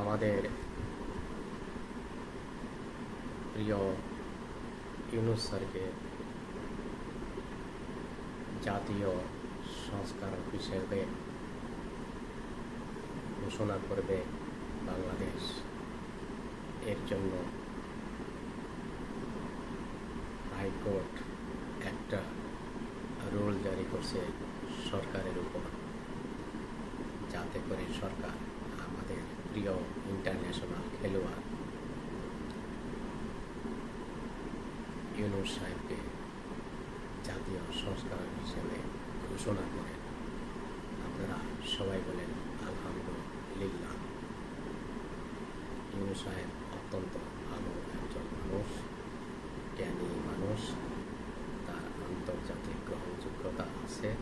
আমাদের প্রিয় ইউনুস স্যারকে জাতীয় সংস্কারক হিসেবে ঘোষণা করবে বাংলাদেশ। এর জন্য হাইকোর্ট একটা রুল জারি করছে সরকারের উপর, যাতে করে সরকার প্রিয় ইন্টারন্যাশনাল খেলোয়াড় ইউনুস সাহেবকে জাতীয় সংস্কারক হিসেবে ঘোষণা করেন। আপনারা সবাই বলেন, আলহামদুলিল্লাহ। ইউনুস সাহেব অত্যন্ত ভালো একজন মানুষ, জ্ঞানী মানুষ। তার আন্তর্জাতিক গ্রহণযোগ্যতা আছে।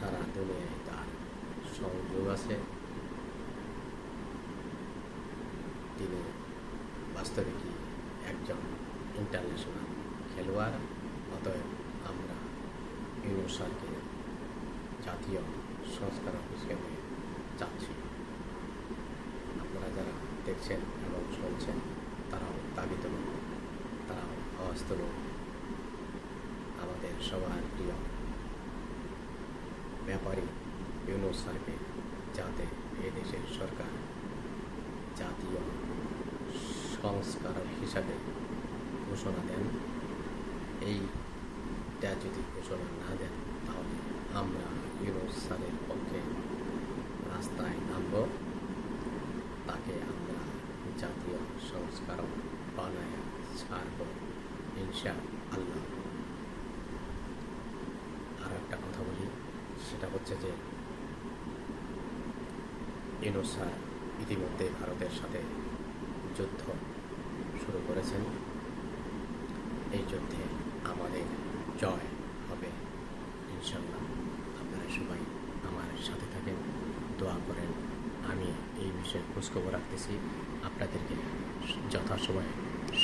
সারা দুনিয়ায় তার সংযোগ আছে। বাস্তবিকই একজন ইন্টারন্যাশনাল খেলোয়াড়? অতএব আমরা ইউনুস জাতীয় সংস্কার হিসেবে চাচ্ছি। আপনারা যারা দেখছেন এবং শুনছেন, তারাও দাবি তুলুন তারাও তুলুন আমাদের সবার প্রিয় ব্যাপারী ইউনুস যাতে এই দেশের সরকার জাতীয় সংস্কারক হিসাবে ঘোষণা দেন। এইটা যদি ঘোষণা না দেন, তাহলে আমরা ইউনুস স্যারের পক্ষে রাস্তায় নামব। তাকে আমরা জাতীয় সংস্কারক বানায় ছাড়ব ইনশা আল্লাহ আর একটা কথা বলি, সেটা হচ্ছে যে ইনোসার ইতিমধ্যে ভারতের সাথে যুদ্ধ শুরু করেছেন। এই যুদ্ধে আমাদের জয় হবে ইনশাল্লাহ আপনারা সবাই আমার সাথে থাকেন, দোয়া করেন। আমি এই বিষয়ে খোঁজখবর রাখতেছি। আপনাদেরকে যথাসময়ে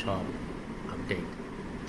সব আপডেট